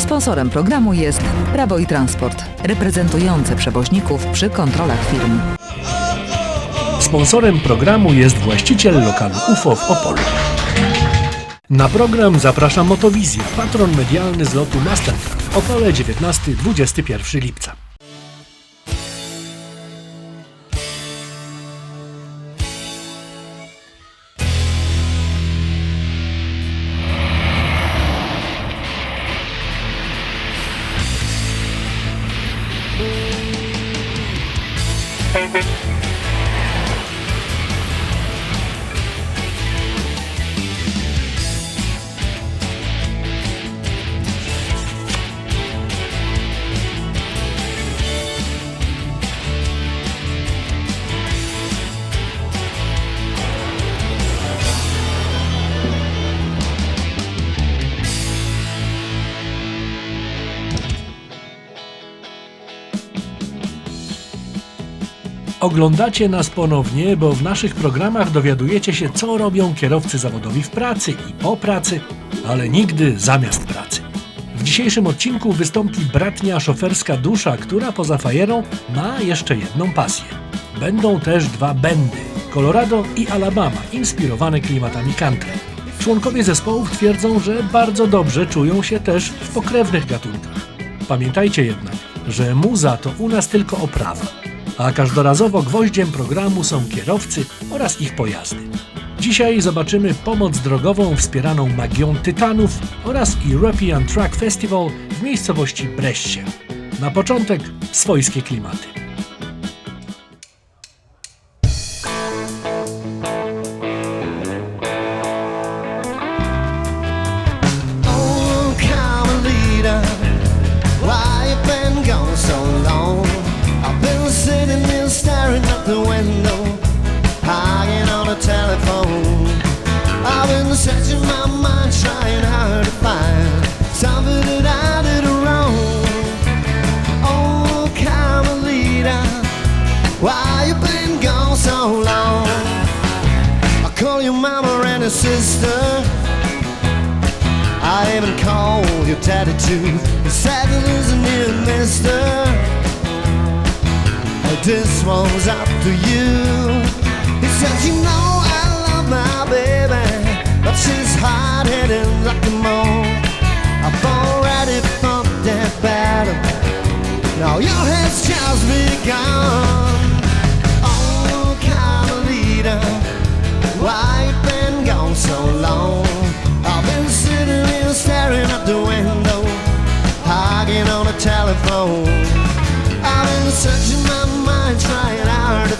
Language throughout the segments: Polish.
Sponsorem programu jest Prawo i Transport, reprezentujące przewoźników przy kontrolach firm. Sponsorem programu jest właściciel lokalu UFO w Opolu. Na program zaprasza Motowizja, patron medialny z lotu Mastercraft. Opole 19-21 lipca. Oglądacie nas ponownie, bo w naszych programach dowiadujecie się, co robią kierowcy zawodowi w pracy i po pracy, ale nigdy zamiast pracy. W dzisiejszym odcinku wystąpi bratnia szoferska dusza, która poza fajerą ma jeszcze jedną pasję. Będą też dwa bendy Colorado i Alabama, inspirowane klimatami country. Członkowie zespołów twierdzą, że bardzo dobrze czują się też w pokrewnych gatunkach. Pamiętajcie jednak, że muza to u nas tylko oprawa, a każdorazowo gwoździem programu są kierowcy oraz ich pojazdy. Dzisiaj zobaczymy pomoc drogową wspieraną magią Tytanów oraz European Truck Festival w miejscowości Breście. Na początek swojskie klimaty. You. He You know I love my baby, but she's hard like a. I've already fought that battle. Now your head's just begun. Oh, Carmelita, why you been gone so long? I've been sitting here staring out the window, on the telephone. I've been searching my mind, trying hard to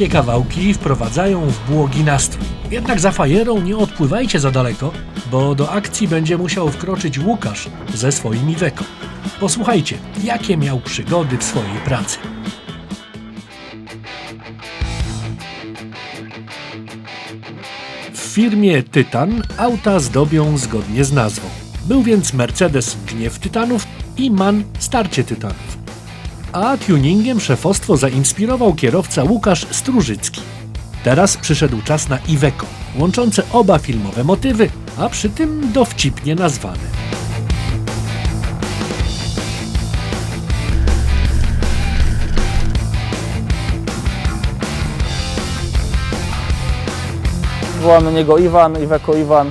takie kawałki wprowadzają w błogi nastrój. Jednak za fajerą nie odpływajcie za daleko, bo do akcji będzie musiał wkroczyć Łukasz ze swoim Iveco. Posłuchajcie, jakie miał przygody w swojej pracy. W firmie Tytan auta zdobią zgodnie z nazwą. Był więc Mercedes Gniew Tytanów i MAN Starcie Tytanów. A tuningiem szefostwo zainspirował kierowca Łukasz Strużycki. Teraz przyszedł czas na Iveco, łączące oba filmowe motywy, a przy tym dowcipnie nazwane. Wołam na niego Iwan, Iweko Iwan.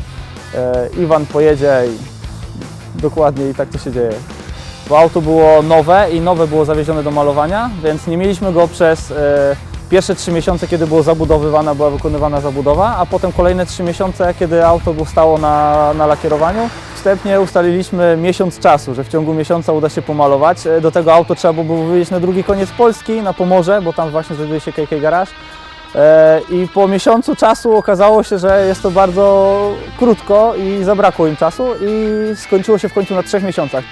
E, Iwan pojedzie i dokładnie i tak to się dzieje. Bo auto było nowe i nowe było zawiezione do malowania, więc nie mieliśmy go przez e, pierwsze trzy miesiące, kiedy było zabudowywana, była wykonywana zabudowa, a potem kolejne trzy miesiące, kiedy auto stało na, na lakierowaniu. Wstępnie ustaliliśmy miesiąc czasu, że w ciągu miesiąca uda się pomalować. E, Do tego auto trzeba było wyjeździć na drugi koniec Polski, na Pomorze, bo tam właśnie znajduje się KK Garage. E, I po miesiącu czasu okazało się, że jest to bardzo krótko i zabrakło im czasu i skończyło się w końcu na trzech miesiącach.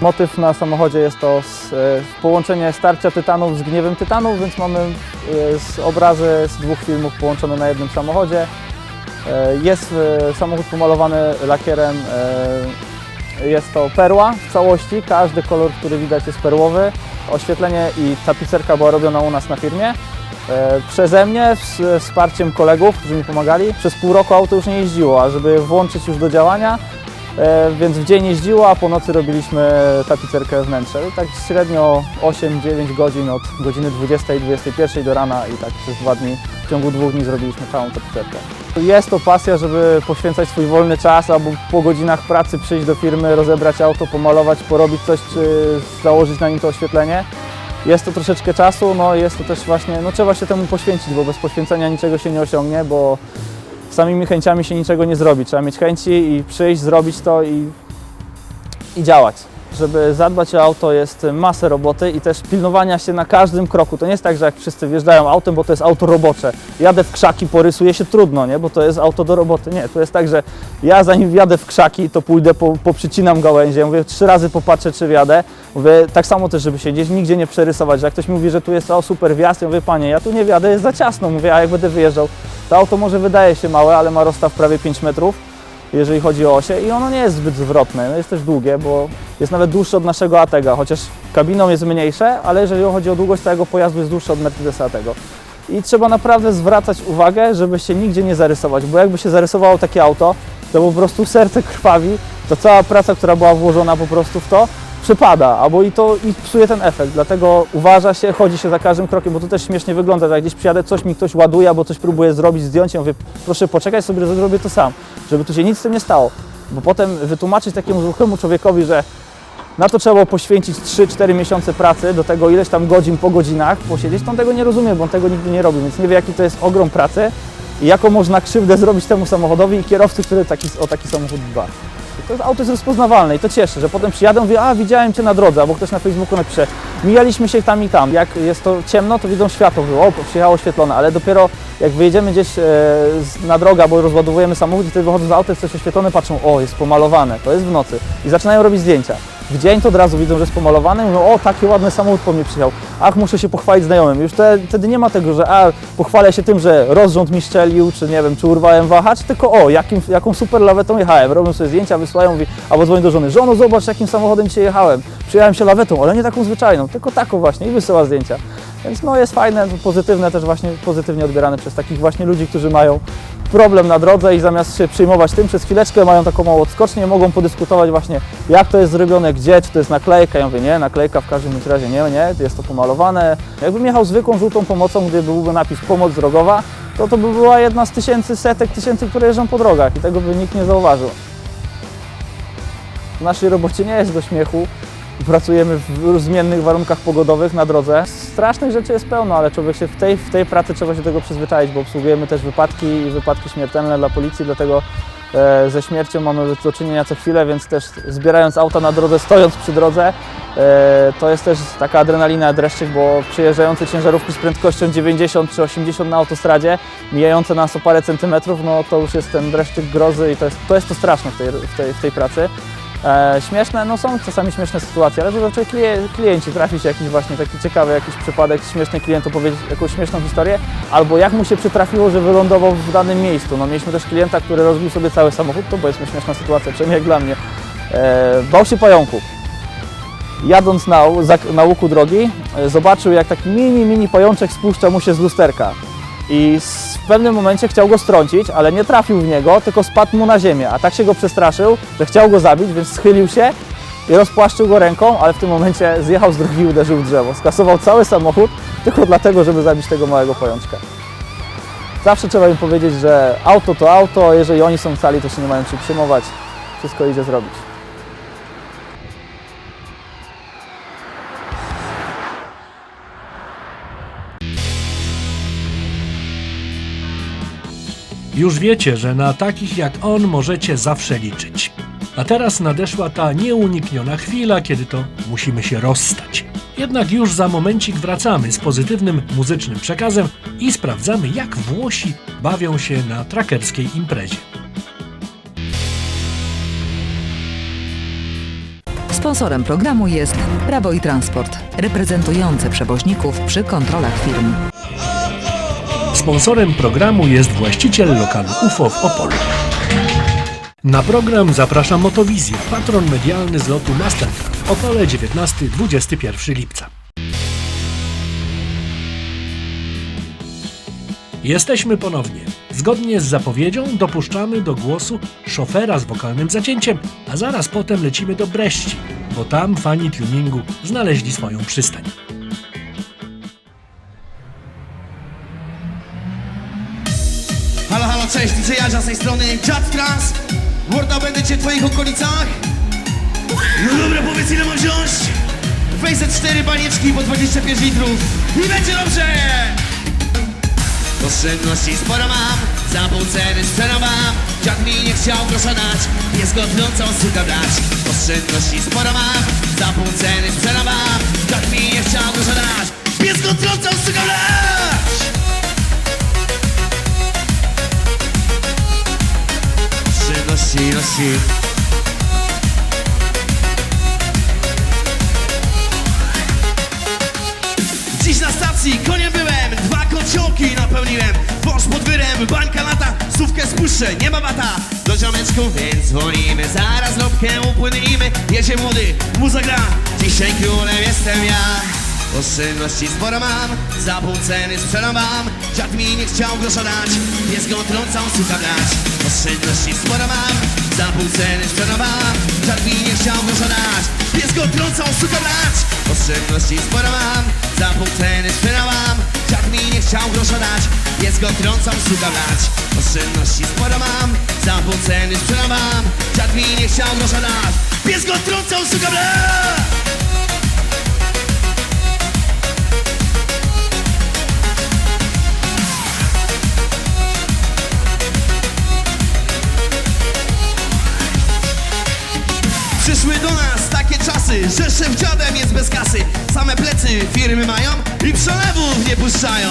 Motyw na samochodzie jest to z, e, połączenie starcia tytanów z gniewem tytanów, więc mamy e, z obrazy z dwóch filmów połączone na jednym samochodzie. E, Jest samochód pomalowany lakierem, jest to perła w całości, każdy kolor, który widać jest perłowy. Oświetlenie i tapicerka była robiona u nas na firmie. Przeze mnie, z wsparciem kolegów, którzy mi pomagali, przez pół roku auto już nie jeździło, a żeby włączyć już do działania, więc w dzień jeździło, a po nocy robiliśmy tapicerkę wnętrza. I tak średnio 8-9 godzin od godziny 20-21 do rana i tak przez dwa dni, w ciągu dwóch dni zrobiliśmy całą tapicerkę. Jest to pasja, żeby poświęcać swój wolny czas, albo po godzinach pracy przyjść do firmy, rozebrać auto, pomalować, porobić coś, czy założyć na nim to oświetlenie. Jest to troszeczkę czasu, no jest to też właśnie, no trzeba się temu poświęcić, bo bez poświęcenia niczego się nie osiągnie, bo samymi chęciami się niczego nie zrobi. Trzeba mieć chęci i przyjść, zrobić to i, i działać. Żeby zadbać o auto jest masę roboty i też pilnowania się na każdym kroku. To nie jest tak, że jak wszyscy wjeżdżają autem, bo to jest auto robocze. Jadę w krzaki, porysuję się trudno, nie? bo to jest auto do roboty. Nie, to jest tak, że ja zanim wjadę w krzaki, to pójdę, po, poprzycinam gałęzie, mówię trzy razy popatrzę, czy wjadę. Mówię, tak samo też, żeby się gdzieś nigdzie nie przerysować, że jak ktoś mówi, że tu jest o super wjazd, ja mówię, panie, ja tu nie wjadę, jest za ciasno, mówię, a jak będę wyjeżdżał, to auto może wydaje się małe, ale ma rozstaw prawie 5 metrów, jeżeli chodzi o osie i ono nie jest zbyt zwrotne, no jest też długie, bo jest nawet dłuższe od naszego Atega, chociaż kabiną jest mniejsze, ale jeżeli chodzi o długość całego pojazdu jest dłuższe od Mercedesa Atego. I trzeba naprawdę zwracać uwagę, żeby się nigdzie nie zarysować, bo jakby się zarysowało takie auto, to po prostu serce krwawi, to cała praca, która była włożona po prostu w to, przepada, albo i to i psuje ten efekt. Dlatego uważa się, chodzi się za każdym krokiem, bo to też śmiesznie wygląda, jak gdzieś przyjadę, coś mi ktoś ładuje, albo coś próbuje zrobić, zdjąć, ja mówię, proszę poczekaj sobie, zrobię to sam, żeby tu się nic z tym nie stało. Bo potem wytłumaczyć takiemu zwykłemu człowiekowi, że na to trzeba poświęcić 3-4 miesiące pracy, do tego ileś tam godzin po godzinach posiedzieć, to on tego nie rozumie, bo on tego nigdy nie robi, więc nie wie jaki to jest ogrom pracy i jaką można krzywdę zrobić temu samochodowi i kierowcy, który taki, o taki samochód dba. To auto jest rozpoznawalne i to cieszy, że potem przyjadę mówię, a widziałem Cię na drodze, albo ktoś na Facebooku napisze, mijaliśmy się tam i tam. Jak jest to ciemno, to widzą światło, było, o, przyjechało oświetlone, ale dopiero jak wyjedziemy gdzieś e, na drogę, albo rozładowujemy samochód i wtedy wychodzą z auta, jest coś oświetlone, patrzą, o, jest pomalowane, to jest w nocy i zaczynają robić zdjęcia. W dzień to od razu widzą, że jest pomalowany mówią, o, taki ładny samochód po mnie przyjechał. Ach, muszę się pochwalić znajomym. Już te, wtedy nie ma tego, że a, pochwalę się tym, że rozrząd mi szczelił, czy nie wiem, czy urwałem wahacz, tylko o, jakim, jaką super lawetą jechałem. Robią sobie zdjęcia, wysyłają, mówi, albo dzwonią do żony, żono, zobacz, jakim samochodem dzisiaj jechałem. Przyjechałem się lawetą, ale nie taką zwyczajną, tylko taką właśnie i wysyła zdjęcia. Więc no jest fajne, pozytywne też właśnie, pozytywnie odbierane przez takich właśnie ludzi, którzy mają problem na drodze i zamiast się przyjmować tym, przez chwileczkę mają taką małą odskocznię, mogą podyskutować właśnie jak to jest zrobione, gdzie, czy to jest naklejka. Ja mówię, nie, naklejka w każdym razie nie, nie, jest to pomalowane. Jakbym jechał zwykłą żółtą pomocą, gdzie byłby napis pomoc drogowa, to to by była jedna z tysięcy, setek tysięcy, które jeżdżą po drogach i tego by nikt nie zauważył. W naszej robocie nie jest do śmiechu. Pracujemy w zmiennych warunkach pogodowych na drodze. Strasznych rzeczy jest pełno, ale człowiek się w tej, w tej pracy trzeba się do tego przyzwyczaić, bo obsługujemy też wypadki i wypadki śmiertelne dla policji, dlatego e, ze śmiercią mamy do czynienia co chwilę, więc też zbierając auta na drodze, stojąc przy drodze, E, To jest też taka adrenalina, dreszczyk, bo przyjeżdżające ciężarówki z prędkością 90 czy 80 na autostradzie, mijające nas o parę centymetrów, no to już jest ten dreszczyk grozy i to jest to, jest to straszne w tej, w tej, w tej pracy. E, śmieszne, no są czasami śmieszne sytuacje, ale zazwyczaj klien- klienci, trafi się jakiś właśnie taki ciekawy jakiś przypadek, śmieszny klient opowiedzieć jakąś śmieszną historię, albo jak mu się przytrafiło, że wylądował w danym miejscu. No mieliśmy też klienta, który rozbił sobie cały samochód, to powiedzmy śmieszna sytuacja, przynajmniej jak dla mnie. E, bał się pająków. Jadąc na, na łuku drogi, e, zobaczył jak taki mini, mini pajączek spuszcza mu się z lusterka. I w pewnym momencie chciał go strącić, ale nie trafił w niego, tylko spadł mu na ziemię. A tak się go przestraszył, że chciał go zabić, więc schylił się i rozpłaszczył go ręką, ale w tym momencie zjechał z drogi i uderzył w drzewo. Skasował cały samochód tylko dlatego, żeby zabić tego małego pajączka. Zawsze trzeba im powiedzieć, że auto to auto, jeżeli oni są cali, to się nie mają czym przejmować. Wszystko idzie zrobić. Już wiecie, że na takich jak on możecie zawsze liczyć. A teraz nadeszła ta nieunikniona chwila, kiedy to musimy się rozstać. Jednak już za momencik wracamy z pozytywnym muzycznym przekazem i sprawdzamy, jak Włosi bawią się na trackerskiej imprezie. Sponsorem programu jest Prawo i Transport, reprezentujące przewoźników przy kontrolach firm. Sponsorem programu jest właściciel lokalu UFO w Opolu. Na program zaprasza Motowizja, patron medialny z lotu Mastercraft. Opole 19-21 lipca. Jesteśmy ponownie. Zgodnie z zapowiedzią dopuszczamy do głosu szofera z wokalnym zacięciem, a zaraz potem lecimy do Breści, bo tam fani tuningu znaleźli swoją przystań. Cześć, DJ Jadzia z tej strony Jazz Trans. Worda będę cię w twoich okolicach. No dobra, powiedz ile mam wziąć? Weź ze cztery banieczki po 25 litrów. I będzie dobrze! Oszczędności sporo mam Za pół ceny sprzedawam Dziad mi nie chciał grosza dać Jest go trącą suka brać Oszczędności sporo mam Za pół Dziś na stacji koniem byłem Dwa kociołki napełniłem. Wąż pod wyrem, bańka lata Słówkę spuszczę, nie ma bata. Do ziomeczków więc dzwonimy Zaraz lobkę upłynimy. Jedzie młody, muza gra Dzisiaj królem jestem ja. Oszczędności sporo mam Za pół ceny sprzedam wam. Dziad mi nie chciał grosza dać Pies go trącał, suka brać. Oszczędności sporo mam Za pół ceny Dziad mi nie chciał grosza dać Pies go trącał, suka brać. Oszczędności sporo mam Za pół ceny Dziad mi nie chciał grosza dać Pies go trącał, suka brać. Oszczędności sporo mam Za pół ceny Dziad mi nie chciał grosza dać Pies go trącał, suka brać Przyszły do nas takie czasy, że szef dziadem jest bez kasy. Same plecy firmy mają i przelewów nie puszczają.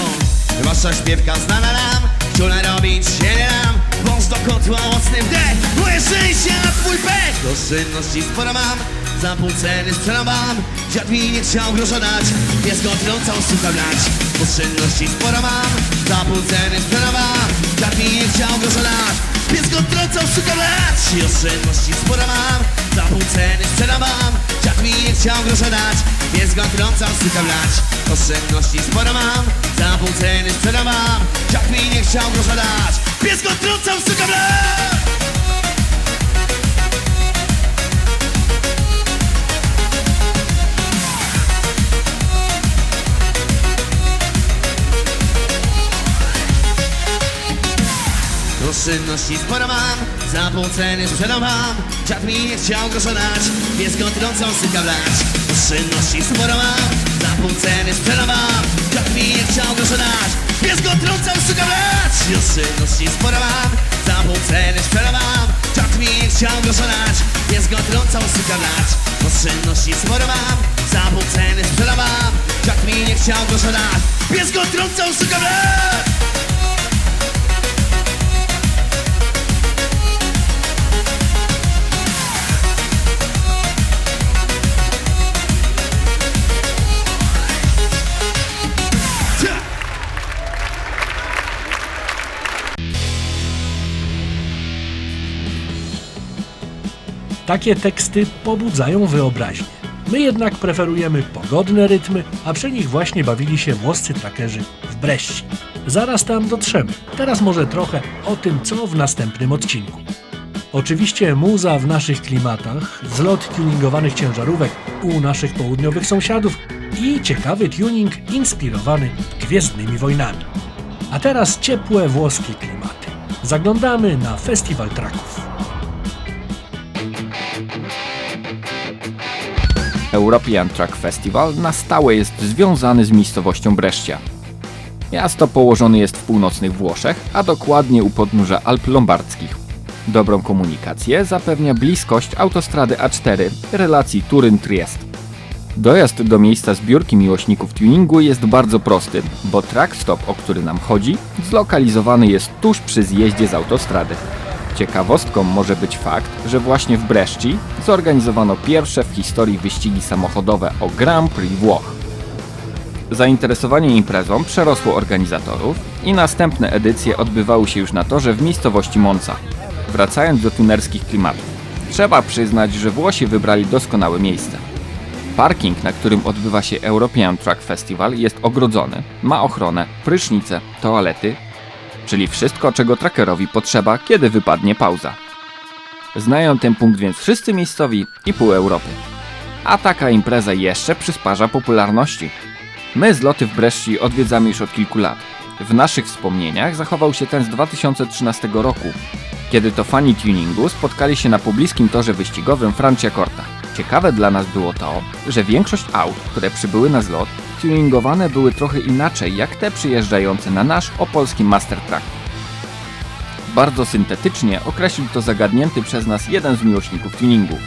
Wasza śpiewka znana nam, która robić się nie dam Wąż do kotła, mocny wdech, moje szczęście na twój pech Oszczędności sporo mam, za pół ceny sprzedam wam. Dziad mi nie chciał grosza dać, jest go trącał, suka brać Oszczędności sporo mam, za pół ceny sprzedam wam. Dziad mi nie chciał grosza dać, Pies go trącał, suka brać I oszczędności sporo mam Za pół ceny. Sprzedam wam Dziad mi nie chciał grosza dać. Pies go trącał, suka brać Oszczędności sporo mam Za pół ceny. Sprzedam wam Dziad mi nie chciał grosza dać. Pies go trącał, suka brać Oszczędności sporo mam, za pół ceny sprzedam wam mi nie chciał grosza dać, go trącą syka brać Oszczędności sporo mam, za pół ceny sprzedam wam mi nie chciał grosza dać, go trącą syka brać Oszczędności sporo mam, za pół ceny sprzedam wam mi nie chciał grosza dać, go trącą syka brać Oszczędności sporo mam. Za pół ceny sprzedawam Dziad mi nie chciał grosza dać Pies go trącał, suka Takie teksty pobudzają wyobraźnię. My jednak preferujemy pogodne rytmy, a przy nich właśnie bawili się włoscy trackerzy w Breści. Zaraz tam dotrzemy. Teraz może trochę o tym, co w następnym odcinku. Oczywiście muza w naszych klimatach, zlot tuningowanych ciężarówek u naszych południowych sąsiadów i ciekawy tuning inspirowany Gwiezdnymi Wojnami. A teraz ciepłe włoskie klimaty. Zaglądamy na Festiwal Traków. European Truck Festival na stałe jest związany z miejscowością Brescia. Miasto położone jest w północnych Włoszech, a dokładnie u podnóża Alp Lombardzkich. Dobrą komunikację zapewnia bliskość autostrady A4 relacji Turyn-Triest. Dojazd do miejsca zbiórki miłośników tuningu jest bardzo prosty, bo track stop, o który nam chodzi, zlokalizowany jest tuż przy zjeździe z autostrady. Ciekawostką może być fakt, że właśnie w Bresci zorganizowano pierwsze w historii wyścigi samochodowe o Grand Prix Włoch. Zainteresowanie imprezą przerosło organizatorów i następne edycje odbywały się już na torze w miejscowości Monza. Wracając do tunerskich klimatów, trzeba przyznać, że Włosi wybrali doskonałe miejsce. Parking, na którym odbywa się European Truck Festival jest ogrodzony, ma ochronę, prysznice, toalety, czyli wszystko, czego trackerowi potrzeba, kiedy wypadnie pauza. Znają ten punkt więc wszyscy miejscowi i pół Europy. A taka impreza jeszcze przysparza popularności. My zloty w Bresci odwiedzamy już od kilku lat. W naszych wspomnieniach zachował się ten z 2013 roku, kiedy to fani tuningu spotkali się na pobliskim torze wyścigowym Franciacorta. Ciekawe dla nas było to, że większość aut, które przybyły na zlot, tuningowane były trochę inaczej jak te przyjeżdżające na nasz opolski Master Track. Bardzo syntetycznie określił to zagadnięty przez nas jeden z miłośników tuningu.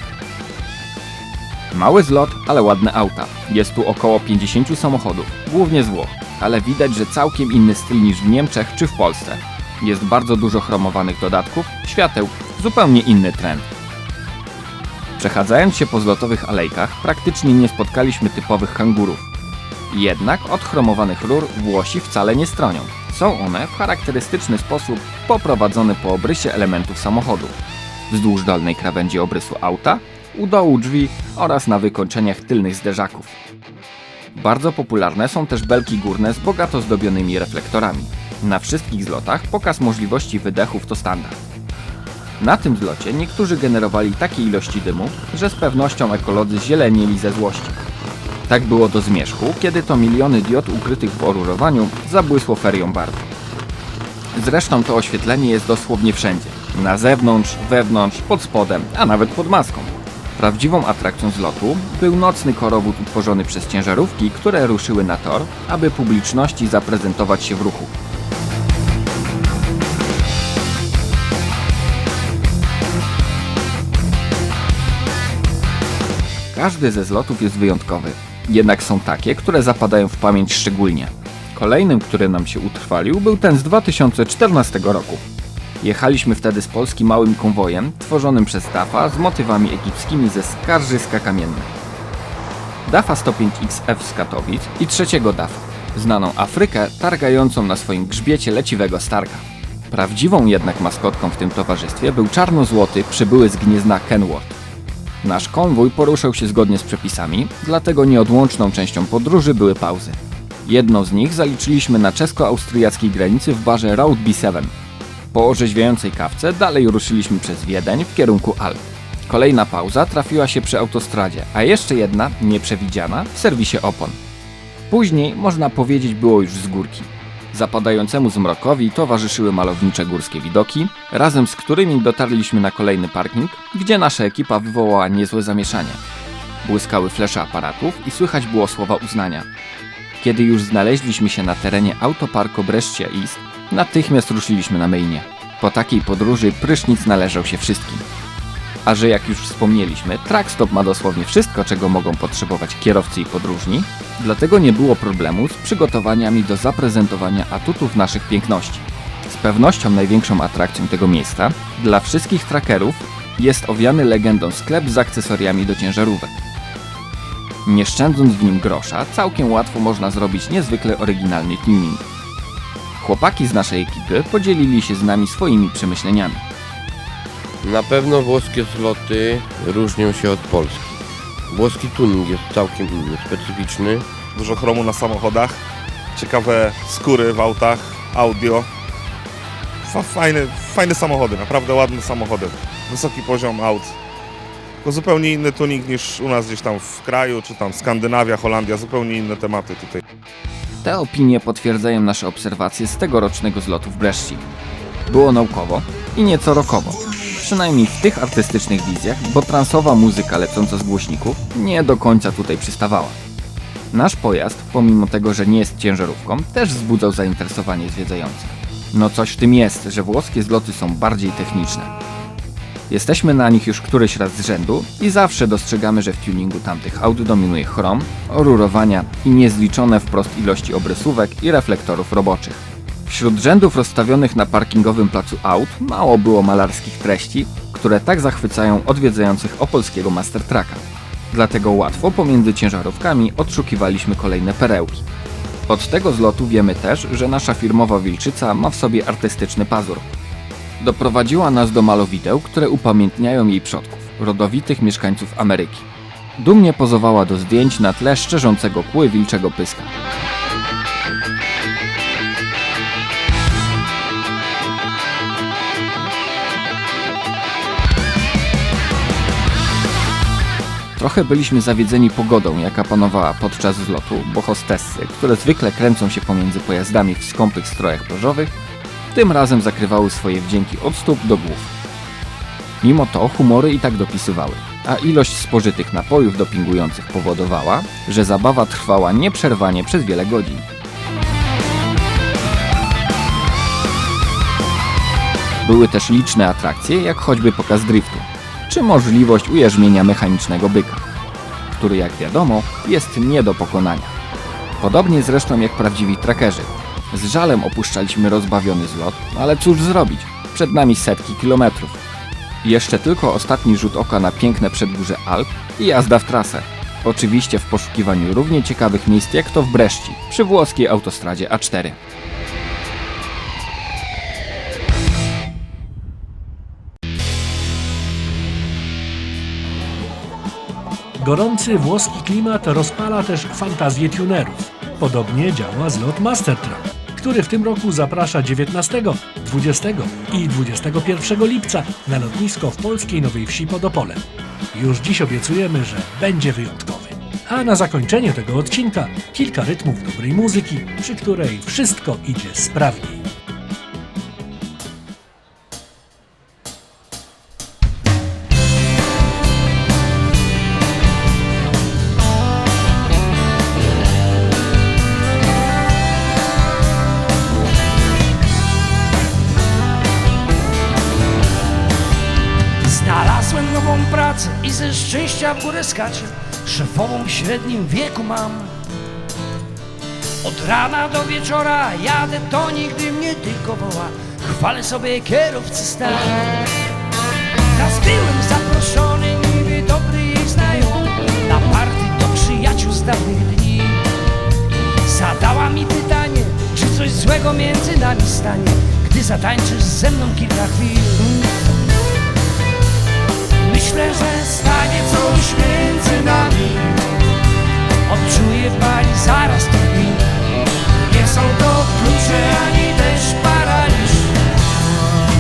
Mały zlot, ale ładne auta. Jest tu około 50 samochodów, głównie z Włoch, ale widać, że całkiem inny styl niż w Niemczech czy w Polsce. Jest bardzo dużo chromowanych dodatków, świateł, zupełnie inny trend. Przechadzając się po zlotowych alejkach, praktycznie nie spotkaliśmy typowych kangurów. Jednak od chromowanych rur Włosi wcale nie stronią. Są one w charakterystyczny sposób poprowadzone po obrysie elementów samochodu. Wzdłuż dolnej krawędzi obrysu auta, u dołu drzwi oraz na wykończeniach tylnych zderzaków. Bardzo popularne są też belki górne z bogato zdobionymi reflektorami. Na wszystkich zlotach pokaz możliwości wydechów to standard. Na tym zlocie niektórzy generowali takie ilości dymu, że z pewnością ekolodzy zielenieli ze złości. Tak było do zmierzchu, kiedy to miliony diod ukrytych w orurowaniu zabłysło ferią barw. Zresztą to oświetlenie jest dosłownie wszędzie. Na zewnątrz, wewnątrz, pod spodem, a nawet pod maską. Prawdziwą atrakcją zlotu był nocny korowód utworzony przez ciężarówki, które ruszyły na tor, aby publiczności zaprezentować się w ruchu. Każdy ze zlotów jest wyjątkowy, jednak są takie, które zapadają w pamięć szczególnie. Kolejnym, który nam się utrwalił, był ten z 2014 roku. Jechaliśmy wtedy z Polski małym konwojem, tworzonym przez DAFA z motywami egipskimi ze skarżyska kamiennych. DAFA 105XF z Katowic i trzeciego DAFA, znaną Afrykę targającą na swoim grzbiecie leciwego starka. Prawdziwą jednak maskotką w tym towarzystwie był czarno-złoty przybyły z Gniezna Kenworth. Nasz konwój poruszał się zgodnie z przepisami, dlatego nieodłączną częścią podróży były pauzy. Jedną z nich zaliczyliśmy na czesko-austriackiej granicy w barze Road B7. Po orzeźwiającej kawce dalej ruszyliśmy przez Wiedeń w kierunku Alp. Kolejna pauza trafiła się przy autostradzie, a jeszcze jedna, nieprzewidziana, w serwisie opon. Później, można powiedzieć, było już z górki. Zapadającemu zmrokowi towarzyszyły malownicze górskie widoki, razem z którymi dotarliśmy na kolejny parking, gdzie nasza ekipa wywołała niezłe zamieszanie. Błyskały flesze aparatów i słychać było słowa uznania. Kiedy już znaleźliśmy się na terenie autoparku Brescia East, natychmiast ruszyliśmy na myjnie. Po takiej podróży prysznic należał się wszystkim. A że jak już wspomnieliśmy, Trackstop ma dosłownie wszystko, czego mogą potrzebować kierowcy i podróżni, dlatego nie było problemu z przygotowaniami do zaprezentowania atutów naszych piękności. Z pewnością największą atrakcją tego miejsca dla wszystkich trackerów jest owiany legendą sklep z akcesoriami do ciężarówek. Nie szczędząc w nim grosza, całkiem łatwo można zrobić niezwykle oryginalny tuning. Chłopaki z naszej ekipy podzielili się z nami swoimi przemyśleniami. Na pewno włoskie zloty różnią się od polskich. Włoski tuning jest całkiem inny, specyficzny. dużo chromu na samochodach, ciekawe skóry w autach, audio. Fa- Fajne, fajne samochody, naprawdę ładne samochody. Wysoki poziom aut. Tylko zupełnie inny tuning niż u nas gdzieś tam w kraju, czy tam Skandynawia, Holandia, zupełnie inne tematy tutaj. Te opinie potwierdzają nasze obserwacje z tegorocznego zlotu w Bresci. Było naukowo i nieco rokowo. Przynajmniej w tych artystycznych wizjach, bo transowa muzyka lecąca z głośników nie do końca tutaj przystawała. Nasz pojazd, pomimo tego, że nie jest ciężarówką, też wzbudzał zainteresowanie zwiedzających. No coś w tym jest, że włoskie zloty są bardziej techniczne. Jesteśmy na nich już któryś raz z rzędu i zawsze dostrzegamy, że w tuningu tamtych aut dominuje chrom, rurowania i niezliczone wprost ilości obrysówek i reflektorów roboczych. Wśród rzędów rozstawionych na parkingowym placu aut mało było malarskich treści, które tak zachwycają odwiedzających opolskiego Mastertracka. Dlatego łatwo pomiędzy ciężarówkami odszukiwaliśmy kolejne perełki. Od tego zlotu wiemy też, że nasza firmowa wilczyca ma w sobie artystyczny pazur. Doprowadziła nas do malowideł, które upamiętniają jej przodków, rodowitych mieszkańców Ameryki. Dumnie pozowała do zdjęć na tle szczerzącego kły wilczego pyska. Trochę byliśmy zawiedzeni pogodą, jaka panowała podczas zlotu, bo hostessy, które zwykle kręcą się pomiędzy pojazdami w skąpych strojach plażowych, tym razem zakrywały swoje wdzięki od stóp do głów. Mimo to humory i tak dopisywały, a ilość spożytych napojów dopingujących powodowała, że zabawa trwała nieprzerwanie przez wiele godzin. Były też liczne atrakcje, jak choćby pokaz driftu, czy możliwość ujarzmienia mechanicznego byka, który jak wiadomo jest nie do pokonania. Podobnie zresztą jak prawdziwi trackerzy. Z żalem opuszczaliśmy rozbawiony zlot, ale cóż zrobić, przed nami setki kilometrów. Jeszcze tylko ostatni rzut oka na piękne przedgórze Alp i jazda w trasę. Oczywiście w poszukiwaniu równie ciekawych miejsc jak to w Breszci, przy włoskiej autostradzie A4. Gorący włoski klimat rozpala też fantazję tunerów. Podobnie działa zlot Mastertrack, który w tym roku zaprasza 19, 20 i 21 lipca na lotnisko w polskiej Nowej Wsi pod Opolem. Już dziś obiecujemy, że będzie wyjątkowy. A na zakończenie tego odcinka kilka rytmów dobrej muzyki, przy której wszystko idzie sprawniej. Szczęścia w górę skaczę Szefową w średnim wieku mam. Od rana do wieczora jadę, to nigdy mnie tylko woła. Chwalę sobie kierowcy stan Raz byłem zaproszony, niby dobry jej znajomy Na party do przyjaciół z dawnych dni. Zadała mi pytanie, czy coś złego między nami stanie Gdy zatańczysz ze mną kilka chwil Myślę, że stanie coś między nami. Odczuje pani zaraz dni. Nie są to klucze ani też paraliż.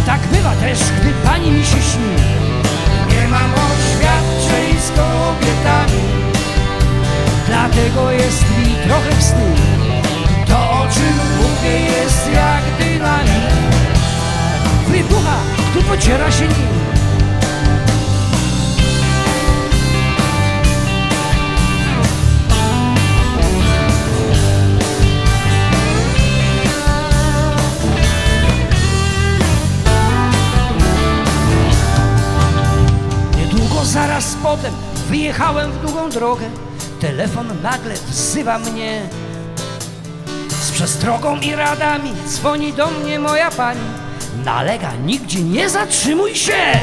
Tak bywa też, gdy pani mi się śni. Nie mam oświadczeń z kobietami. Dlatego jest mi trochę wstyd. To o czym mówię jest jak dynamit Wybucha, gdy pociera się nim wyjechałem w długą drogę. Telefon nagle wzywa mnie. Z przestrogą i radami dzwoni do mnie moja pani. Nalega, nigdzie nie zatrzymuj się!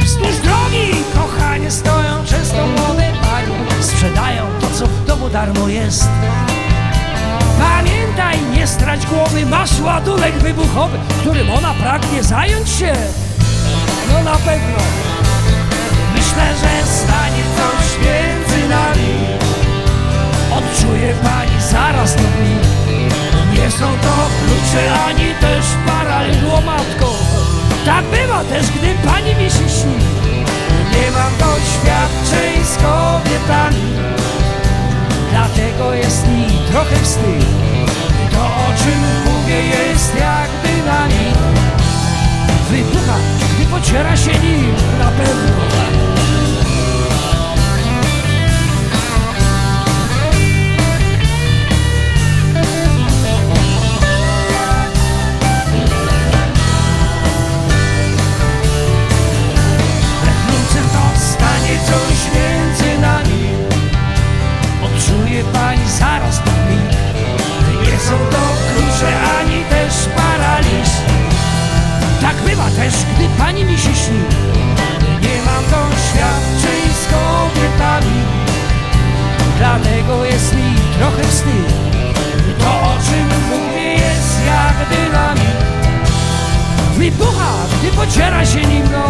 Wzdłuż drogi, kochanie, stoją często młode panie. Sprzedają to, co w domu darmo jest. Pamiętaj, nie strać głowy, masz ładunek wybuchowy, którym ona pragnie zająć się. No na pewno. Myślę, że stanie coś między nami. Odczuje pani zaraz to mi. Nie są to klucze ani też paralidło matko. Tak bywa też, gdy pani mi się śni. Nie mam doświadczeń z kobietami. Dlatego jest mi trochę wstyd To o czym mówię jest jak dynamit Wybucha, gdy pociera się nim na pewno też, gdy pani mi się śni. Nie mam doświadczeń z kobietami Dlatego jest mi trochę wstyd. To o czym mówię jest jak dynamit. Wybucha, gdy pociera się nim, no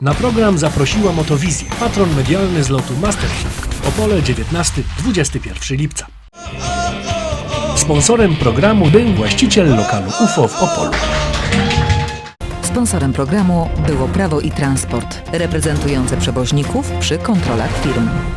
Na program zaprosiła Motowizję, patron medialny z lotu Masterchef. Opole 19-21 lipca. Sponsorem programu był właściciel lokalu UFO w Opolu. Sponsorem programu było Prawo i Transport, reprezentujące przewoźników przy kontrolach firm.